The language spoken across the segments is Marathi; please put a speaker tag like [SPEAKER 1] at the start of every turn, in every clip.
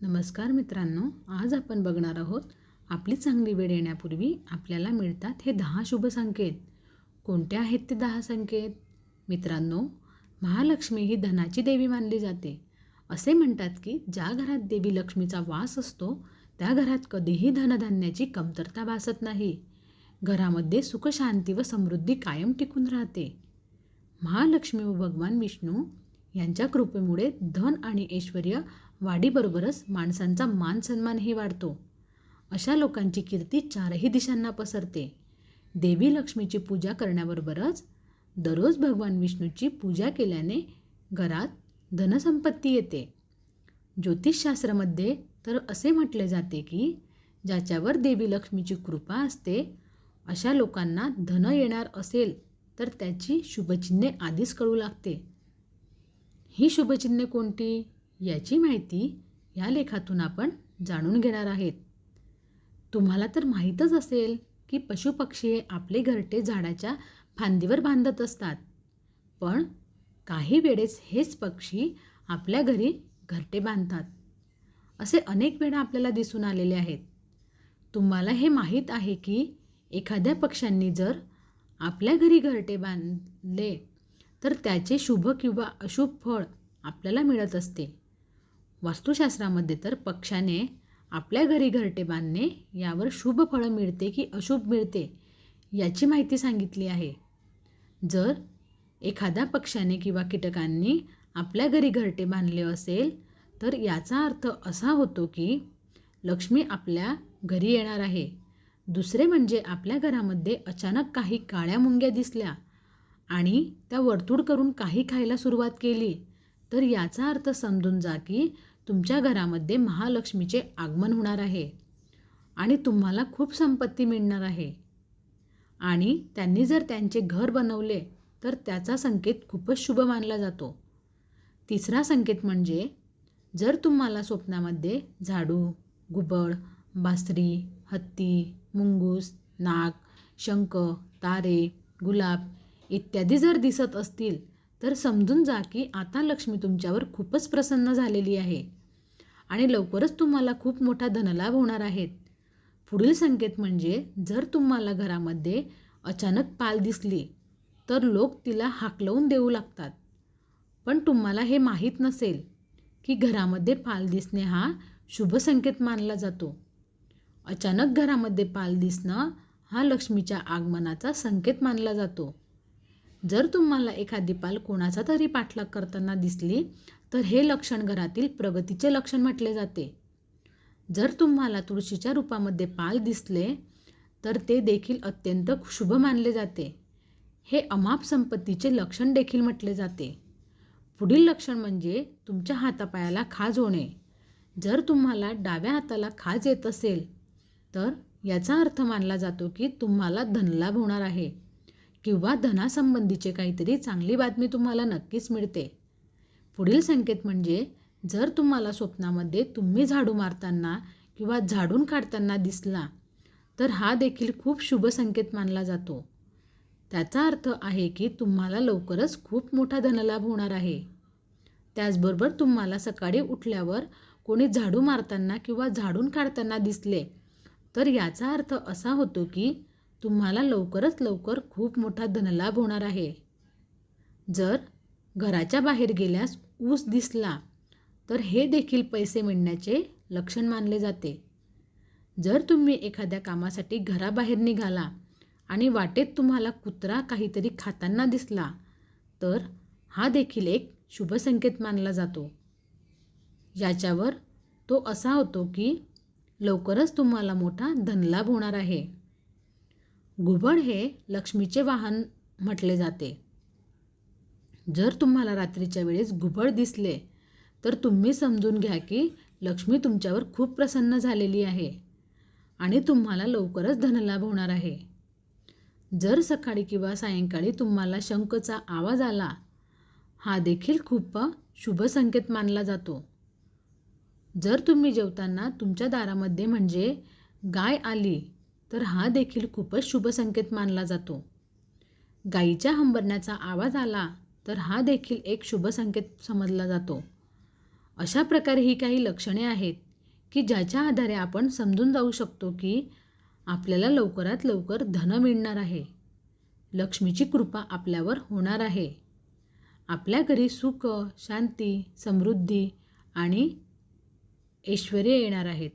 [SPEAKER 1] नमस्कार मित्रांनो आज आपण बघणार आहोत आपली चांगली वेळ येण्यापूर्वी आपल्याला मिळतात हे दहा शुभ संकेत. कोणते आहेत ते दहा संकेत? मित्रांनो महालक्ष्मी ही धनाची देवी मानली जाते. असे म्हणतात की ज्या घरात देवी लक्ष्मीचा वास असतो त्या घरात कधीही धनधान्याची कमतरता भासत नाही. घरामध्ये सुखशांती व समृद्धी कायम टिकून राहते. महालक्ष्मी व भगवान विष्णू यांच्या कृपेमुळे धन आणि ऐश्वर वाढीबरोबरच माणसांचा मान सन्मानही वाढतो. अशा लोकांची कीर्ती चारही दिशांना पसरते. देवी लक्ष्मीची पूजा करण्याबरोबरच दररोज भगवान विष्णूची पूजा केल्याने घरात धनसंपत्ती येते. ज्योतिषशास्त्रामध्ये तर असे म्हटले जाते की ज्याच्यावर देवी लक्ष्मीची कृपा असते अशा लोकांना धन येणार असेल तर त्याची शुभचिन्हे आधीच कळू लागते. ही शुभचिन्हे कोणती याची माहिती या लेखातून आपण जाणून घेणार आहेत. तुम्हाला तर माहीतच असेल की पशुपक्षी आपले घरटे झाडाच्या फांदीवर बांधत असतात. पण काही वेळेस हेच पक्षी आपल्या घरी घरटे बांधतात. असे अनेक वेळा आपल्याला दिसून आलेले आहेत. तुम्हाला हे माहीत आहे की एखाद्या पक्ष्यांनी जर आपल्या घरी घरटे बांधले तर त्याचे शुभ किंवा अशुभ फळ आपल्याला मिळत असते. वास्तुशास्त्रामध्ये तर पक्षाने आपल्या घरी घरटे बांधणे यावर शुभ फळं मिळते की अशुभ मिळते याची माहिती सांगितली आहे. जर एखाद्या पक्षाने किंवा कीटकांनी आपल्या घरी घरटे बांधले असेल तर याचा अर्थ असा होतो की लक्ष्मी आपल्या घरी येणार आहे. दुसरे म्हणजे आपल्या घरामध्ये अचानक काही काळ्या मुंग्या दिसल्या आणि त्या वर्तुळ करून काही खायला सुरुवात केली. तर याचा अर्थ समजून जा की तुमच्या घरामध्ये महालक्ष्मीचे आगमन होणार आहे आणि तुम्हाला खूप संपत्ती मिळणार आहे. आणि त्यांनी जर त्यांचे घर बनवले तर त्याचा संकेत खूपच शुभ मानला जातो. तिसरा संकेत म्हणजे जर तुम्हाला स्वप्नामध्ये झाडू घुबड बासरी हत्ती मुंगूस नाग शंख तारे गुलाब इत्यादी जर दिसत असतील तर समजून जा की आता लक्ष्मी तुमच्यावर खूपच प्रसन्न झालेली आहे. आणि लवकरच तुम्हाला खूप मोठा धनलाभ होणार आहेत पुढील संकेत म्हणजे जर तुम्हाला घरामध्ये अचानक पाल दिसली तर लोक तिला हाकलवून देऊ लागतात. पण तुम्हाला हे माहीत नसेल की घरामध्ये पाल दिसणे हा शुभ संकेत मानला जातो. अचानक घरामध्ये पाल दिसणं हा लक्ष्मीच्या आगमनाचा संकेत मानला जातो. जर तुम्हाला एखादी पाल कोणाचा तरी पाठलाग करताना दिसली तर हे लक्षण घरातील प्रगतीचे लक्षण म्हटले जाते. जर तुम्हाला तुळशीच्या रूपामध्ये पाल दिसले तर ते देखील अत्यंत शुभ मानले जाते. हे अमाप संपत्तीचे लक्षण देखील म्हटले जाते. पुढील लक्षण म्हणजे तुमच्या हातापायाला खाज होणे. जर तुम्हाला डाव्या हाताला खाज येत असेल तर याचा अर्थ मानला जातो की तुम्हाला धनलाभ होणार आहे. किंवा धनासंबंधीचे काहीतरी चांगली बातमी तुम्हाला नक्कीच मिळते. पुढील संकेत म्हणजे जर तुम्हाला स्वप्नामध्ये तुम्ही झाडू मारताना किंवा झाडून काढताना दिसला तर हा देखील खूप शुभ संकेत मानला जातो. त्याचा अर्थ आहे की तुम्हाला लवकरच खूप मोठा धनलाभ होणार आहे. त्याचबरोबर तुम्हाला सकाळी उठल्यावर कोणी झाडू मारताना किंवा झाडून काढताना दिसले तर याचा अर्थ असा होतो की तुम्हाला लवकरच लवकर खूप मोठा धनलाभ होणार आहे. जर घराच्या बाहेर गेल्यास ऊस दिसला तर हे देखील पैसे मिळण्याचे लक्षण मानले जाते. जर तुम्ही एखाद्या कामासाठी घराबाहेर निघाला आणि वाटेत तुम्हाला कुत्रा काहीतरी खाताना दिसला तर हा देखील एक शुभ संकेत मानला जातो. याच्यावर तो असा होतो की लवकरच तुम्हाला मोठा धनलाभ होणार आहे. घुबड हे लक्ष्मीचे वाहन म्हटले जाते. जर तुम्हाला रात्रीच्या वेळेस घुबड दिसले तर तुम्ही समजून घ्या की लक्ष्मी तुमच्यावर खूप प्रसन्न झालेली आहे आणि तुम्हाला लवकरच धनलाभ होणार आहे. जर सकाळी किंवा सायंकाळी तुम्हाला शंखचा आवाज आला हा देखील खूप शुभ संकेत मानला जातो. जर तुम्ही जेवताना तुमच्या दारामध्ये म्हणजे गाय आली तर हा देखील खूपच शुभ संकेत मानला जातो. गाईच्या हंबरण्याचा आवाज आला तर हा देखील एक शुभ संकेत समजला जातो. अशा प्रकारे ही काही लक्षणे आहेत की ज्याच्या आधारे आपण समजून जाऊ शकतो की आपल्याला लवकरात लवकर धन मिळणार आहे. लक्ष्मीची कृपा आपल्यावर होणार आहे. आपल्या घरी सुख शांती समृद्धी आणि ऐश्वर्य येणार आहेत.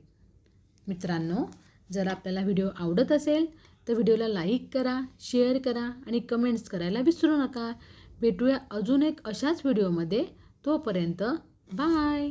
[SPEAKER 1] मित्रांनो जर आपल्याला व्हिडिओ आवडत असेल तर व्हिडिओला लाईक करा शेअर करा आणि कमेंट्स करायला विसरू नका. भेटूया अजून एक अशाच व्हिडिओमध्ये. तोपर्यंत बाय!